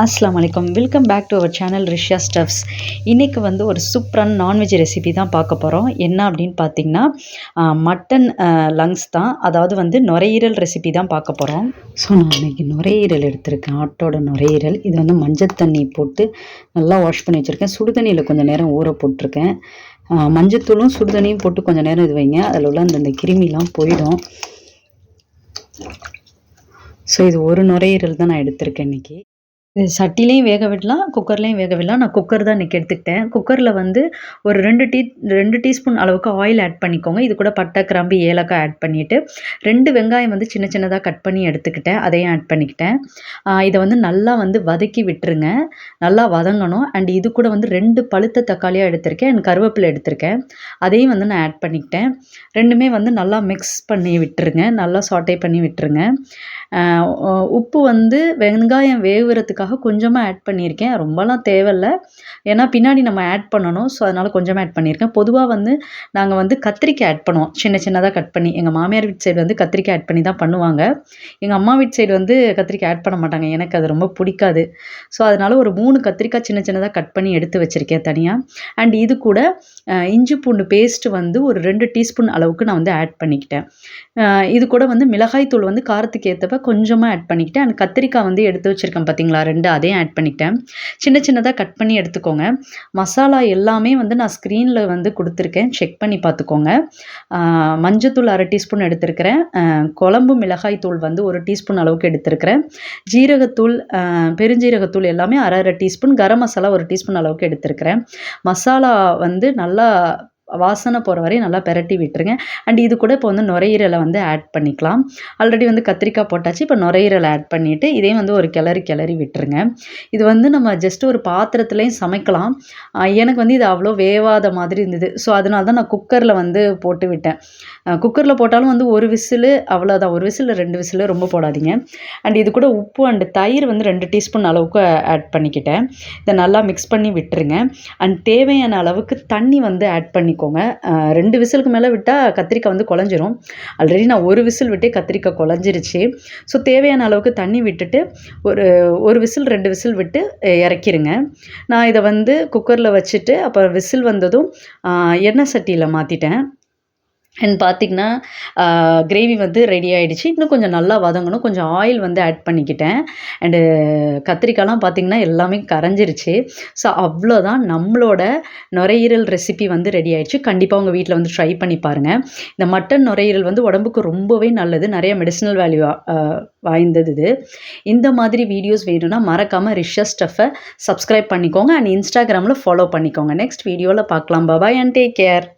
அஸ்லாம் வலைக்கம் welcome back to our channel Rishya stuffs இன்றைக்கி வந்து ஒரு சூப்பரான நான்வெஜ் ரெசிபி தான் பார்க்க போகிறோம் என்ன அப்படின்னு பார்த்தீங்கன்னா மட்டன் லங்ஸ் தான். அதாவது வந்து நுரையீரல் ரெசிபி தான் பார்க்க போகிறோம் ஸோ நான் இன்றைக்கி நுரையீரல் எடுத்திருக்கேன். ஆட்டோட நுரையீரல். இது வந்து மஞ்சள் தண்ணி போட்டு நல்லா வாஷ் பண்ணி வச்சுருக்கேன். சுடுதண்ணியில் கொஞ்சம் நேரம் ஊற போட்டிருக்கேன். மஞ்சத்தூளும் சுடுதண்ணியும் போட்டு கொஞ்சம் நேரம் இது வைங்க. அதில் உள்ள அந்த கிருமிலாம் போயிடும். ஸோ இது ஒரு நுரையீரல் தான் நான் எடுத்திருக்கேன் இன்றைக்கி சட்டிலையும் வேக விடலாம் குக்கர்லேயும் வேக விடலாம். நான் குக்கர் தான் இன்றைக்கி எடுத்துக்கிட்டேன். குக்கரில் வந்து ஒரு ரெண்டு டீ ரெண்டு டீஸ்பூன் அளவுக்கு ஆயில் ஆட் பண்ணிக்கோங்க. இது கூட பட்டை கிராம்பு ஏலக்காய் ஆட் பண்ணிவிட்டு ரெண்டு வெங்காயம் வந்து சின்ன சின்னதாக கட் பண்ணி எடுத்துக்கிட்டேன். அதையும் ஆட் பண்ணிக்கிட்டேன். இதை வந்து நல்லா வந்து வதக்கி விட்டுருங்க. நல்லா வதங்கணும். அண்ட் இது கூட வந்து ரெண்டு பழுத்த தக்காளியாக எடுத்திருக்கேன். அண்ட் கருவேப்பிலை எடுத்திருக்கேன். அதையும் வந்து நான் ஆட் பண்ணிக்கிட்டேன். ரெண்டுமே வந்து நல்லா மிக்ஸ் பண்ணி விட்டுருங்க. நல்லா சாட்டை பண்ணி விட்டுருங்க. உப்பு வந்து வெங்காயம் வேகுறதுக்காக கொஞ்சமாக ஆட் பண்ணியிருக்கேன். ரொம்பலாம் தேவையில்ல. ஏன்னா பின்னாடி நம்ம ஆட் பண்ணணும். ஸோ அதனால் கொஞ்சமாக ஆட் பண்ணியிருக்கேன். பொதுவாக வந்து நாங்கள் வந்து கத்திரிக்காய் ஆட் பண்ணுவோம். சின்ன சின்னதாக கட் பண்ணி எங்கள் மாமியார் வீட்டு சைடு வந்து கத்திரிக்காய் ஆட் பண்ணி தான் பண்ணுவாங்க. எங்கள் அம்மா வீட்டு சைடு வந்து கத்திரிக்காய் ஆட் பண்ண மாட்டாங்க. எனக்கு அது ரொம்ப பிடிக்காது. ஸோ அதனால் ஒரு மூணு கத்திரிக்காய் சின்ன சின்னதாக கட் பண்ணி எடுத்து வச்சுருக்கேன் தனியாக அண்ட் இது கூட இஞ்சி பூண்டு பேஸ்ட் வந்து ஒரு ரெண்டு டீஸ்பூன் அளவுக்கு நான் வந்து ஆட் பண்ணிக்கிட்டேன். இது கூட வந்து மிளகாய் தூள் வந்து காரத்துக்கு ஏற்றப்ப கொஞ்சமாக ஆட் பண்ணிக்கிட்டேன். அண்ட் கத்திரிக்காய் வந்து எடுத்து வச்சுருக்கேன் பார்த்தீங்களா ரெண்டு அதையும் ஆட் பண்ணிட்டேன் சின்ன சின்னதாக கட் பண்ணி எடுத்துக்கோங்க. மசாலா எல்லாமே வந்து நான் ஸ்க்ரீனில் வந்து கொடுத்துருக்கேன். செக் பண்ணி பார்த்துக்கோங்க. மஞ்சத்தூள் அரை டீஸ்பூன் எடுத்திருக்கிறேன். குழம்பு மிளகாய் தூள் வந்து ஒரு டீஸ்பூன் அளவுக்கு எடுத்திருக்கிறேன். ஜீரகத்தூள் பெருஞ்சீரகத்தூள் எல்லாமே அரை அரை டீஸ்பூன் கரம் மசாலா ஒரு டீஸ்பூன் அளவுக்கு எடுத்திருக்கிறேன். மசாலா வந்து நல்லா வாசனை போகிற வரையும் நல்லா பெரட்டி விட்டுருங்க. அண்ட் இது கூட இப்போ வந்து நுரையீரலை வந்து ஆட் பண்ணிக்கலாம். ஆல்ரெடி வந்து கத்திரிக்காய் போட்டாச்சு இப்போ நுரையீரலை ஆட் பண்ணிவிட்டு இதையும் வந்து ஒரு கிளறி கிளறி விட்டுருங்க. இது வந்து நம்ம ஜஸ்ட் ஒரு பாத்திரத்துலேயும் சமைக்கலாம். எனக்கு வந்து இது அவ்வளோ வேவாத மாதிரி இருந்தது. ஸோ அதனால தான் நான் குக்கரில் வந்து போட்டு விட்டேன். குக்கரில் போட்டாலும் வந்து ஒரு விசிலு அவ்வளோதான் ஒரு விசில் ரெண்டு விசிலு ரொம்ப போடாதீங்க. அண்ட் இது கூட உப்பு அண்டு தயிர் வந்து ரெண்டு டீஸ்பூன் அளவுக்கு ஆட் பண்ணிக்கிட்டேன். இதை நல்லா மிக்ஸ் பண்ணி விட்டுருங்க. அண்ட் தேவையான அளவுக்கு தண்ணி வந்து ஆட் பண்ணிக்கோ பண்ணிக்கோங்க ரெண்டு விசிலுக்கு மேலே விட்டால் கத்திரிக்காய் வந்து குழஞ்சிரும். ஆல்ரெடி நான் ஒரு விசில் விட்டே கத்திரிக்காய் குழஞ்சிருச்சு. ஸோ தேவையான அளவுக்கு தண்ணி விட்டுட்டு ஒரு ஒரு விசில் ரெண்டு விசில் விட்டு இறக்கிருங்க. நான் இதை வந்து குக்கரில் வச்சுட்டு அப்போ விசில் வந்ததும் எண்ணெய் சட்டியில் மாற்றிட்டேன் அண்ட் பார்த்திங்கன்னா கிரேவி வந்து ரெடி ஆகிடுச்சு இன்னும் கொஞ்சம் நல்லா வதங்கணும். கொஞ்சம் ஆயில் வந்து ஆட் பண்ணிக்கிட்டேன். அண்டு கத்திரிக்காய்லாம் பார்த்திங்கன்னா எல்லாமே கரைஞ்சிருச்சு. ஸோ அவ்வளோதான் நம்மளோட நுரையீரல் ரெசிபி வந்து ரெடி ஆகிடுச்சு கண்டிப்பாக உங்கள் வீட்டில் வந்து ட்ரை பண்ணி பாருங்கள் இந்த மட்டன் நுரையீரல் வந்து உடம்புக்கு ரொம்பவே நல்லது. நிறைய மெடிசினல் வேல்யூ வாய்ந்தது இது. இந்த மாதிரி வீடியோஸ் வேணும்னா மறக்காமல் ரிஷா ஸ்டஃபை சப்ஸ்கிரைப் பண்ணிக்கோங்க. அண்ட் இன்ஸ்டாகிராமில் ஃபாலோ பண்ணிக்கோங்க. நெக்ஸ்ட் வீடியோவில் பார்க்கலாம் பபாய் அண்ட் டேக் கேர்